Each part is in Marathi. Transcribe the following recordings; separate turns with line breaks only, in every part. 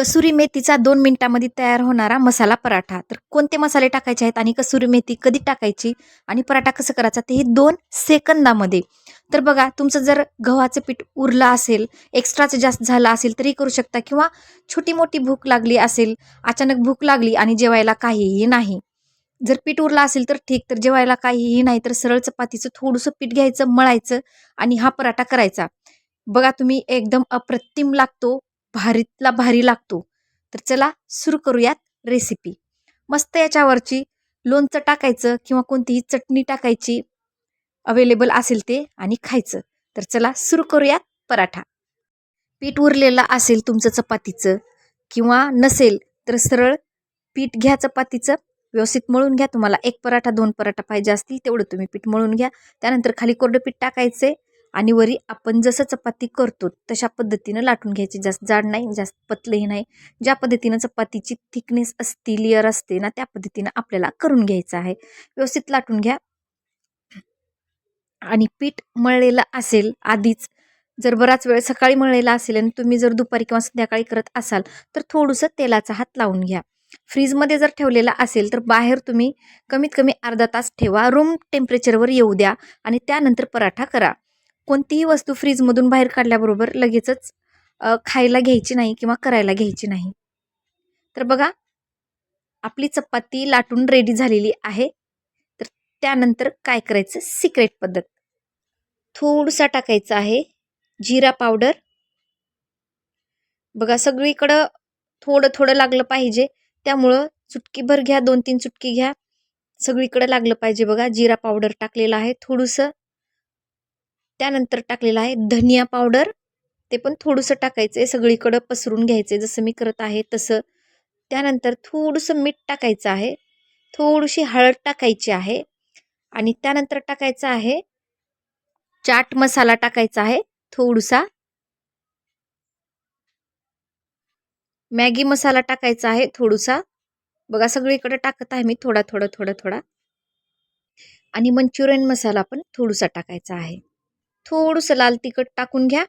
कसुरी मेथीचा दोन मिनिटामध्ये तयार होणारा मसाला पराठा. तर कोणते मसाले टाकायचे आहेत आणि कसुरी मेथी कधी टाकायची आणि पराठा कसं करायचा ते हे दोन सेकंदामध्ये. तर बघा तुमचं जर गव्हाचं पीठ उरलं असेल एक्स्ट्राचं जास्त झालं असेल तरी करू शकता किंवा छोटी मोठी भूक लागली असेल अचानक भूक लागली आणि जेवायला काहीही नाही. जर पीठ उरलं असेल तर ठीक तर जेवायला काहीही नाही तर सरळ चपातीचं थोडंसं पीठ घ्यायचं मळायचं आणि हा पराठा करायचा. बघा तुम्ही एकदम अप्रतिम लागतो. भारीतला भारी लागतो. तर चला सुरू करूयात रेसिपी मस्त याच्यावरची लोणचं टाकायचं किंवा कोणतीही चटणी टाकायची अवेलेबल असेल ते आणि खायचं. तर चला सुरू करूयात पराठा. पीठ उरलेलं असेल तुमचं चपातीचं किंवा नसेल तर सरळ पीठ घ्या चपातीचं. व्यवस्थित मळून घ्या. तुम्हाला एक पराठा दोन पराठा पाहिजे असतील तेवढं तुम्ही पीठ मळून घ्या. त्यानंतर खाली कोरडं पीठ टाकायचे आणि वरी आपण जसं चपाती करतो तशा पद्धतीनं लाटून घ्यायची. जास्त जाड नाही जास्त पतलंही नाही. ज्या पद्धतीनं चपातीची थिकनेस असते लेअर असते ना त्या पद्धतीनं आपल्याला करून घ्यायचं आहे. व्यवस्थित लाटून घ्या. आणि पीठ मळलेलं असेल आधीच जर बराच वेळ सकाळी मळलेला असेल आणि तुम्ही जर दुपारी किंवा संध्याकाळी करत असाल तर थोडंसं तेलाचा हात लावून घ्या. फ्रीजमध्ये जर ठेवलेला असेल तर बाहेर तुम्ही कमीत कमी अर्धा तास ठेवा. रूम टेम्परेचरवर येऊ द्या आणि त्यानंतर पराठा करा. कोणतीही वस्तू फ्रीजमधून बाहेर काढल्याबरोबर लगेचच खायला घ्यायची नाही किंवा करायला घ्यायची नाही. तर बघा आपली चपाती लाटून रेडी झालेली आहे. तर त्यानंतर काय करायचं? सिक्रेट पद्धत. थोडसा टाकायचं आहे जिरा पावडर बघा सगळीकडं थोडं थोडं लागलं पाहिजे. त्यामुळं चुटकीभर घ्या दोन तीन चुटकी घ्या. सगळीकडं लागलं पाहिजे बघा जिरा पावडर टाकलेलं आहे. थोडंसं त्यानंतर टाकलेलं आहे धनिया पावडर. ते पण थोडंसं टाकायचं आहे सगळीकडं पसरून घ्यायचं आहे जसं मी करत आहे तसं. त्यानंतर थोडंसं मीठ टाकायचं आहे. थोडीशी हळद टाकायची आहे. आणि त्यानंतर टाकायचं आहे चाट मसाला टाकायचा आहे थोडसा. मॅगी मसाला टाकायचा आहे थोडसा. बघा सगळीकडे टाकत आहे मी थोडा थोडा थोडा थोडा. आणि मंचुरियन मसाला पण थोडासा टाकायचा आहे. थोडंसं लाल तिखट टाकून घ्या.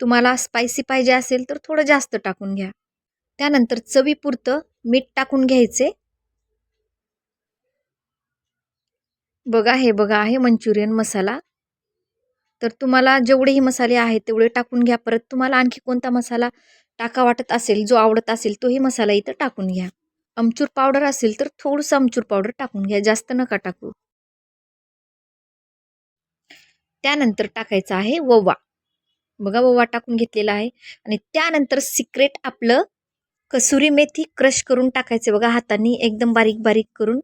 तुम्हाला स्पायसी पाहिजे असेल तर थोडं जास्त टाकून घ्या. त्यानंतर चवीपुरतं मीठ टाकून घ्यायचे. बघा हे बघा आहे मंचुरियन मसाला. तर तुम्हाला जेवढेही मसाले आहेत तेवढे टाकून घ्या. परत तुम्हाला आणखी कोणता मसाला टाका वाटत असेल जो आवडत असेल तोही मसाला इथं टाकून घ्या. अमचूर पावडर असेल तर थोडंसं अमचूर पावडर टाकून घ्या. जास्त नका टाकू. त्यानंतर टाकायचा आहे ववा. बघा ववा टाकून घेतलेला आहे. आणि त्यानंतर सिक्रेट आपलं कसुरी मेथी क्रश करून टाकायचे. बघा हाताने एकदम बारीक बारीक करून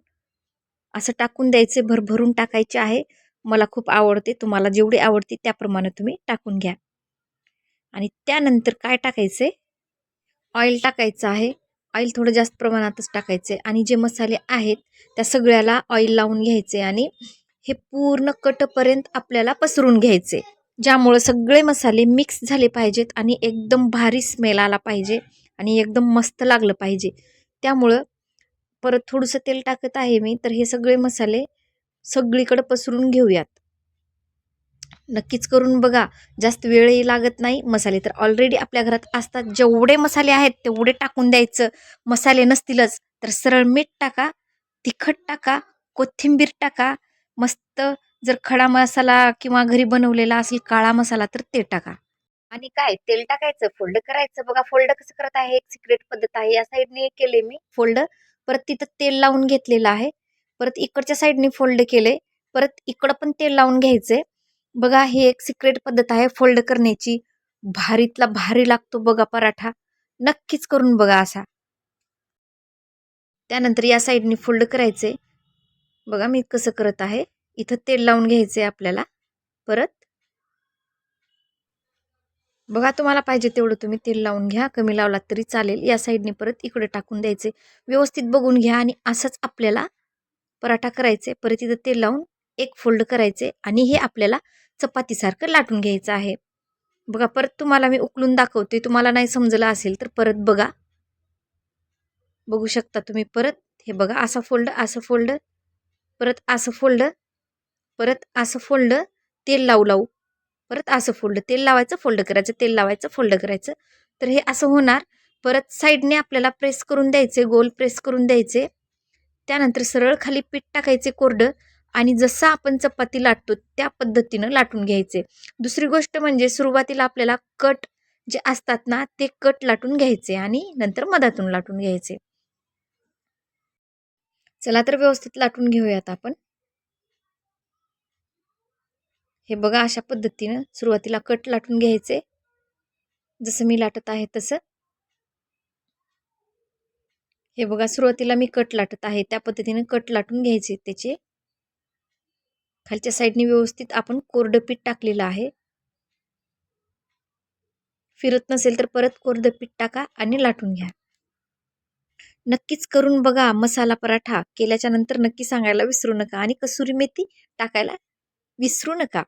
असं टाकून द्यायचे. भरभरून टाकायचे आहे. मला खूप आवडते. तुम्हाला जेवढी आवडते त्याप्रमाणे तुम्ही टाकून घ्या. आणि त्यानंतर काय टाकायचे? ऑइल टाकायचं आहे. ऑइल थोडं जास्त प्रमाणातच टाकायचे. आणि जे मसाले आहेत त्या सगळ्याला ऑइल लावून घ्यायचे. आणि हे पूर्ण कटपर्यंत आपल्याला पसरून घ्यायचे. ज्यामुळं सगळे मसाले मिक्स झाले पाहिजेत आणि एकदम भारी स्मेल आला पाहिजे आणि एकदम मस्त लागलं पाहिजे. त्यामुळं परत थोडंसं तेल टाकत आहे मी तर हे सगळे मसाले सगळीकडे पसरून घेऊयात. नक्कीच करून बघा. जास्त वेळही लागत नाही. मसाले तर ऑलरेडी आपल्या घरात असतात. जेवढे मसाले आहेत तेवढे टाकून द्यायचं. मसाले नसतीलच तर सरळ मीठ टाका तिखट टाका कोथिंबीर टाका मस्त जर खडा मसाला किंवा घरी बनवलेला असेल काळा मसाला तर ते टाका. आणि काय तेल टाकायचं फोल्ड करायचं. बघा फोल्ड कसं करत आहे एक सिक्रेट पद्धत आहे. या साईडने केले मी फोल्ड. परत तिथं तेल लावून घेतलेलं आहे. परत इकडच्या साईडने फोल्ड केले. परत इकडं पण तेल लावून घ्यायचे. बघा ही एक सिक्रेट पद्धत आहे फोल्ड करण्याची. भारीतला भारी लागतो बघा पराठा. नक्कीच करून बघा असा. त्यानंतर या साईडने फोल्ड करायचे. बघा मी कसं करत आहे. इथं तेल लावून घ्यायचं आहे आपल्याला. परत बघा तुम्हाला पाहिजे तेवढं तुम्ही तेल लावून घ्या. कमी लावलात तरी चालेल. या साईडने परत इकडे टाकून द्यायचे व्यवस्थित बघून घ्या आणि असंच आपल्याला पराठा करायचे परत इथं तेल लावून एक फोल्ड करायचे आणि हे आपल्याला चपातीसारखं लाटून घ्यायचं आहे. बघा परत तुम्हाला मी उकलून दाखवते. तुम्हाला नाही समजलं असेल तर परत बघा. बघू शकता तुम्ही परत. हे बघा असं फोल्ड असं फोल्ड. परत असं फोल्ड परत असं फोल्ड तेल लावू लावू. परत असं फोल्ड तेल लावायचं फोल्ड करायचं तेल लावायचं फोल्ड करायचं. तर हे असं होणार. परत साईडने आपल्याला प्रेस करून द्यायचे गोल प्रेस करून द्यायचे. त्यानंतर सरळ खाली पीठ टाकायचे कोरडं आणि जसं आपण चपाती लाटतो त्या पद्धतीनं लाटून घ्यायचे. दुसरी गोष्ट म्हणजे सुरुवातीला आपल्याला कट जे असतात ना ते कट लाटून घ्यायचे आणि नंतर मधातून लाटून घ्यायचे. चला तर व्यवस्थित लाटून घेऊयात आपण. हे बघा अशा पद्धतीनं सुरुवातीला कट लाटून घ्यायचे. जसं मी लाटत आहे तसं. हे बघा सुरुवातीला मी कट लाटत आहे. त्या पद्धतीने कट लाटून घ्यायचे त्याचे. खालच्या साईडने व्यवस्थित आपण कोरडं पीठ टाकलेलं आहे. फिरत नसेल तर परत कोरडं पीठ टाका आणि लाटून घ्या. नक्कीच करून बघा मसाला पराठा केल्याच्यानंतर नक्की सांगायला विसरू नका आणि कसुरी मेथी टाकायला विसरू नका.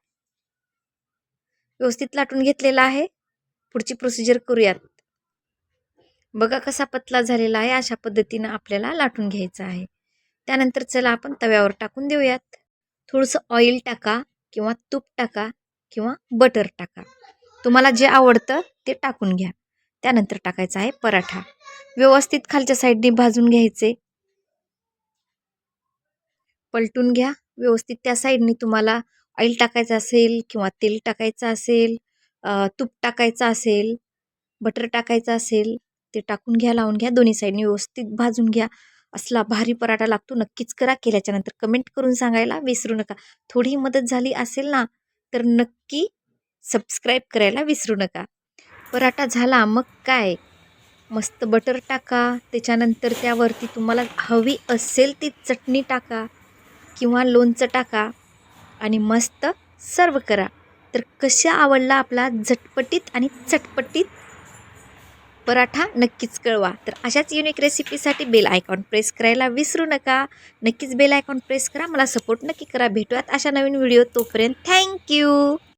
व्यवस्थित लाटून घेतलेला आहे. पुढची प्रोसिजर करूयात. बघा कसा पतला झालेला आहे अशा पद्धतीनं आपल्याला लाटून घ्यायचं आहे. त्यानंतर चला आपण तव्यावर टाकून देऊयात. थोडंसं ऑइल टाका किंवा तूप टाका किंवा बटर टाका. तुम्हाला जे आवडतं ते टाकून घ्या. त्यानंतर टाकायचा आहे पराठा. व्यवस्थित खालच्या साईडने भाजून घ्यायचे. पलटून घ्या. व्यवस्थित त्या साईडने तुम्हाला ऑइल टाकायचं असेल किंवा तेल टाकायचं असेल तूप टाकायचं असेल बटर टाकायचं असेल ते टाकून घ्या लावून घ्या. दोन्ही साईडने व्यवस्थित भाजून घ्या. असला भारी पराठा लागतो नक्कीच करा. केल्याच्यानंतर कमेंट करून सांगायला विसरू नका. थोडी मदत झाली असेल ना तर नक्की सबस्क्राईब करायला विसरू नका. पराठा झाला मग काय? मस्त बटर टाका त्याच्यानंतर त्यावरती तुम्हाला हवी असेल ती चटणी टाका किंवा लोणचं टाका आणि मस्त सर्व करा. तर कशा आवडला आपला झटपटीत आणि चटपटीत पराठा नक्कीच कळवा. तर अशाच युनिक रेसिपीसाठी बेल आयकॉन प्रेस करायला विसरू नका. नक्कीच बेल आयकॉन प्रेस करा. मला सपोर्ट नक्की करा. भेटूयात अशा नवीन व्हिडिओ तोपर्यंत. थँक्यू